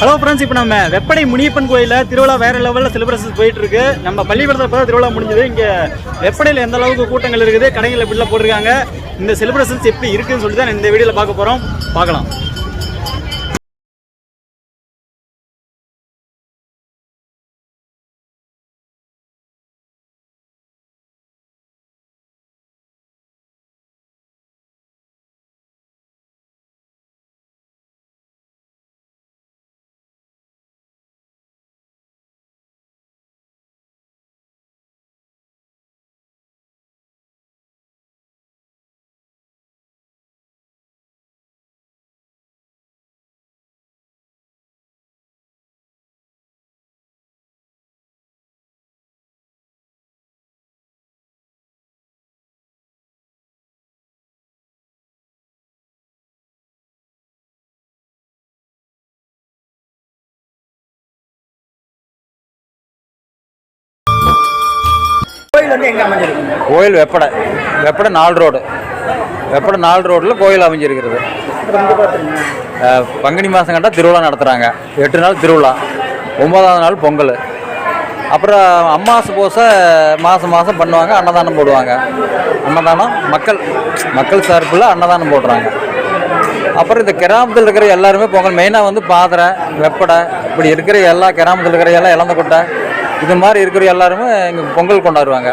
Hello friends இப்போ நம்ம வெப்படை முனியப்பன் கோயிலில் திருவிழா வேற லெவலில் செலிப்ரேஷன் போயிட்டு இருக்கு. நம்ம பள்ளிக்கூடத்தில் இப்போ திருவிழா முடிஞ்சது. இங்கே வெப்படையில் எந்த அளவுக்கு கூட்டங்கள் இருக்குது கடைகளில் எப்படிலாம் போட்டிருக்காங்க. இந்த செலிப்ரேஷன்ஸ் எப்படி இருக்குன்னு சொல்லி தான் இந்த வீடியோவில் பார்க்க போகிறோம் பார்க்கலாம். கோயில் வந்து எங்கே அமைஞ்சிருக்கு? கோயில் வெப்படை வெப்படை நாலு ரோடு. வெப்படை நாலு ரோட்டில் கோயில் அமைஞ்சிருக்கிறது. பங்குனி மாதம் கண்டா திருவிழா நடத்துகிறாங்க எட்டு நாள் திருவிழா ஒன்பதாவது நாள் பொங்கல். அப்புறம் அம்மாசு பூசை மாதம் மாதம் பண்ணுவாங்க அன்னதானம் போடுவாங்க. அன்னதானம் மக்கள் மக்கள் சார்பில் அன்னதானம் போடுறாங்க. அப்புறம் இந்த கிராமத்தில் இருக்கிற எல்லாருமே பொங்கல் மெயினாக வந்து பாதரை வெப்படை இப்படி இருக்கிற எல்லா கிராமத்தில் இருக்கிற எல்லாம் இழந்த கொட்டை இது மாதிரி இருக்கிற எல்லாருமே இங்கே பொங்கல் கொண்டாடுவாங்க.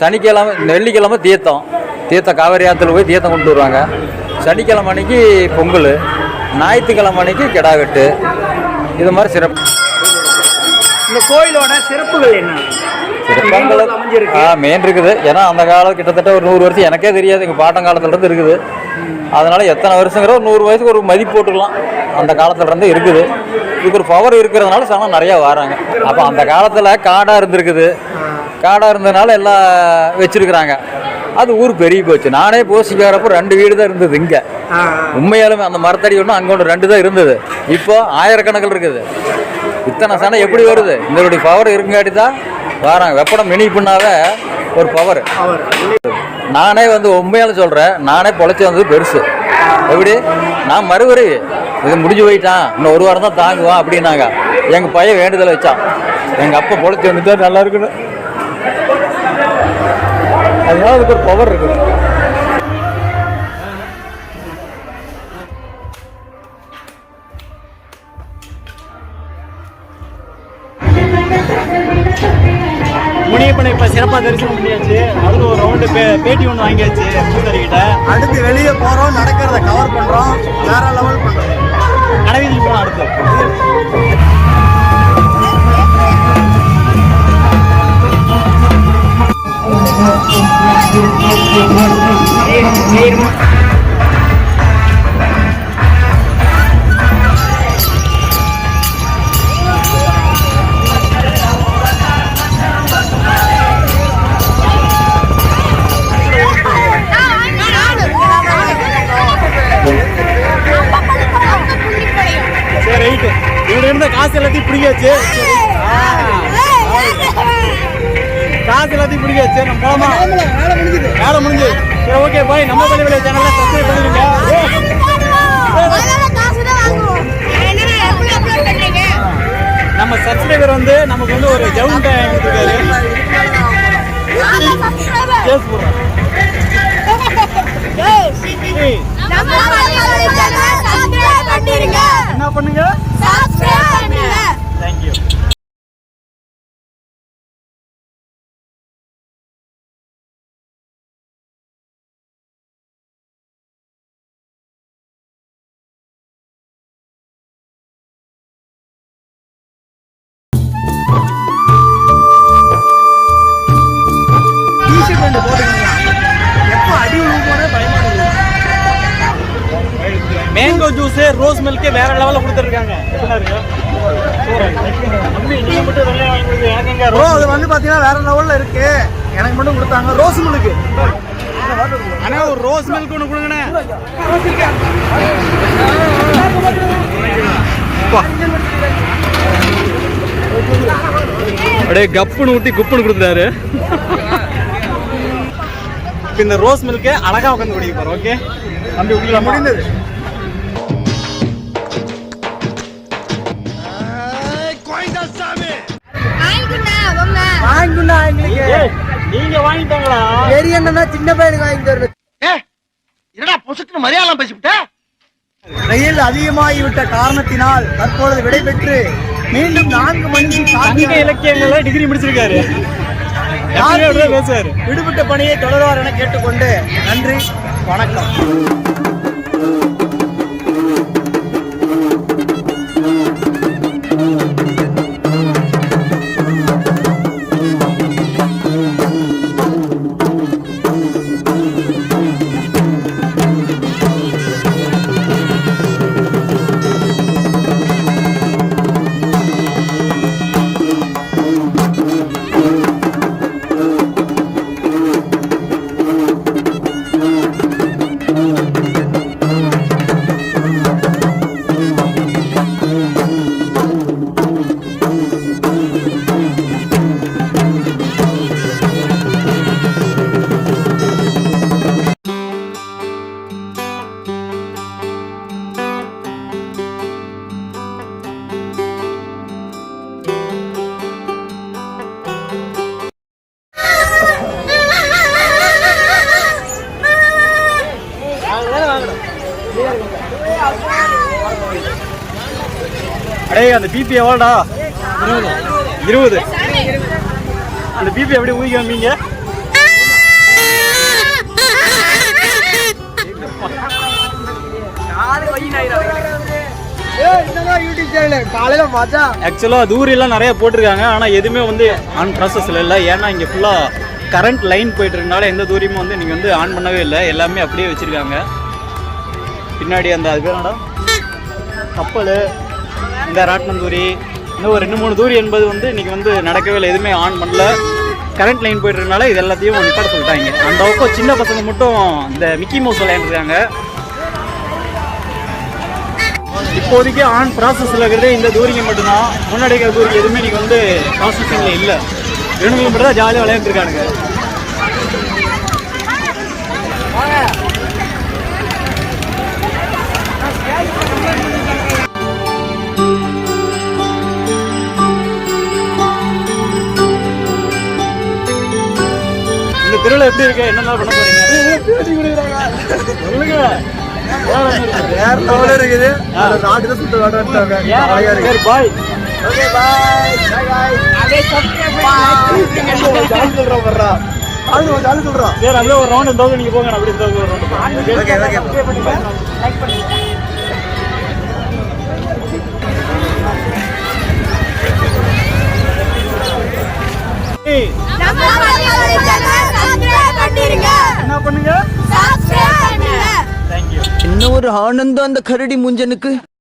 சனிக்கிழமை வெள்ளிக்கிழமை தீர்த்தம். தீர்த்தம் காவேரி ஆற்றுல போய் தீர்த்தம் கொண்டு வருவாங்க. சனிக்கிழமை அன்னைக்கு பொங்கல். ஞாயிற்றுக்கிழமை அன்னைக்கு கிடா வெட்டு இது மாதிரி சிறப்பு. இந்த கோயிலோட சிறப்புகள் என்ன? சிறப்பங்கள் ஆ மெயின் இருக்குது. ஏன்னா அந்த காலம் கிட்டத்தட்ட ஒரு நூறு வருஷம் எனக்கே தெரியாது. எங்கள் பாட்டங்காலத்துல இருந்து இருக்குது. அதனால எத்தனை வருஷங்கிற ஒரு நூறு வயசுக்கு ஒரு மதிப்பு போட்டுக்கலாம். அந்த காலத்துல இருந்து இருக்குது. இதுக்கு ஒரு பவர் இருக்கிறதுனால சனம் நிறையா வராங்க. அப்போ அந்த காலத்தில் காடாக இருந்திருக்குது. காடாக இருந்ததுனால எல்லாம் வச்சிருக்கிறாங்க. அது ஊர் பெரிய போச்சு. நானே போசிக்காரப்போ ரெண்டு வீடு தான் இருந்தது இங்கே. உண்மையாலுமே அந்த மரத்தடி ஒன்று அங்கே ஒன்று ரெண்டு தான் இருந்தது. இப்போ ஆயிரக்கணக்கில் இருக்குது. இத்தனை சனம் எப்படி வருது? இதனுடைய பவர் இருக்குங்காட்டி தான் வராங்க. வெப்படம் மினி பண்ணாவே ஒரு பவர் நானே வந்து உண்மையால சொல்கிறேன் நானே பொழைச்சி வந்தது பெருசு. எப்படி? நான் மறுவரை இது முடிஞ்சு போயிட்டான் இன்னும் ஒரு வாரம் தான் தாங்குவான் அப்படின்னாங்க. எங்கள் பையன் வேண்டுதலை வச்சான். எங்கள் அப்பா பொழைச்சி வந்துட்டா நல்லா இருக்கணும் அதனால அதுக்கு ஒரு பவர் இருக்குது. முனியப்பனை இப்போ சிறப்பாக தரிசனம் பண்ணியாச்சு. அதுக்கு ஒரு ரவுண்டு பே பேட்டி ஒன்று வாங்கியாச்சு பூசாரிக்கிட்ட அடுத்து வெளியே போறோம் நடக்கிறத கவர் பண்றோம் வேற லெவல் பண்றோம். கடைவீதிக்கு போகலாம் அடுத்து. சரி காசு எல்லாத்தையும் பிடிக்காச்சு. காசு எல்லாத்தையும் பிடிக்காச்சு. நம்ம போலாமா? வேலை முடிஞ்சு சரி ஓகே பாய் நம்ம பள்ளி விளையாட சேனலை சப்ஸ்கிரைப் பண்ணிருங்க. நம்ம சப்ஸ்கிரைபர் வந்து நமக்கு வந்து ஒரு ஜவுன் டைம் கொடுத்துருக்காரு கேஸ் போடுறோம் என்ன பண்ணுங்க? பயமா இருக்குது மேங்கோ ஜூஸ் ரோஸ் மில்க் வேற லெவல்ல கொடுத்துருக்காங்க ப்ரோ ரோஸ் அது வந்து பாத்தீங்கன்னா வேற லெவல்ல இருக்கு. எனக்கு மட்டும் கொடுத்தாங்க. ரோஸ் மில்க்கு அண்ணா ஒரு ரோஸ் மில்க் ஒன்று கொடுங்கண்ணே. அப்பா. அப்படியே கப்புன்னு ஊட்டி குப்புன்னு கொடுத்துட்டாரு. இப்போ இந்த ரோஸ் மில்க்கு அழகா உட்காந்து குடிக்க ஓகே தம்பி குடிக்கலாம் முடிந்தது. நீங்க வாங்கிட்டாங்களா? பெரிய அண்ணா சின்ன பையனுக்கு வாங்கி தருது என்னடா பொசுக்குன்னு மரியாதை பேசிவிட்ட? வெயில் அதிகமாகிவிட்ட காரணத்தினால் தற்பொழுது விடைபெற்று மீண்டும் நான்கு மணிக்கு சங்க காத்திருக்க இலக்கியங்கள்ல டிகிரி முடிச்சிருக்காரு. பேசுவாரு. விடுபட்ட பணியை தொடருவார் என கேட்டுக்கொண்டு நன்றி வணக்கம். அடே அந்த பிபி எவ்வளோடா? இருபது. அந்த பிபி எப்படி ஊதி காமிங்க ஆக்சுவலாக தூரியெல்லாம் நிறைய போட்டிருக்காங்க. ஆனால் எதுவுமே வந்து ஆன் ப்ராசஸில் இல்லை. ஏன்னா இங்கே ஃபுல்லாக கரண்ட் லைன் போயிட்டு இருக்கனால எந்த தூரியமும் வந்து நீங்கள் வந்து ஆன் பண்ணவே இல்லை. எல்லாமே அப்படியே வச்சுருக்காங்க. பின்னாடி அந்த அது பேர் கப்பல் இந்த ராட்டினம் தூரி இன்னும் ஒரு ரெண்டு மூணு தூரி என்பது வந்து இன்றைக்கி வந்து நடக்கவே இல்லை எதுவுமே ஆன் பண்ணல. கரண்ட் லைன் போயிட்டு இருக்கனால இது எல்லாத்தையும் நிப்பாட சொல்லிட்டாங்க. அந்த பக்கம் சின்ன பசங்க மட்டும் இந்த மிக்கி மவுஸ் விளையாண்டுருக்காங்க. இப்போதைக்கு ஆன் ப்ராசஸில் இருக்கிறதே இந்த தூரிங்க மட்டும்தான். முன்னாடி இருக்கிற தூரிக்கு எதுவுமே இன்றைக்கி வந்து ப்ராசஸிங்கில் இல்லை. இவனுங்க மட்டும் தான் ஜாலியாக விளையாண்டுருக்கானுங்க. திருவிழா எப்படி இருக்கு என்னென்ன பண்ண போறீங்க இருக்குது அது நாட்டு தான் சுத்த சரி பாய் ஓகே பாய் பாய் அது சொல்றோம் சரி அப்படியே ஒரு ரவுண்ட் இந்த நீங்க போங்க நான் அப்படியே இந்த ஒரு ரவுண்ட் ஓகே ஓகே ஏய், ஒரு ஆனந்தம் அந்த கரடி முஞ்சனுக்கு?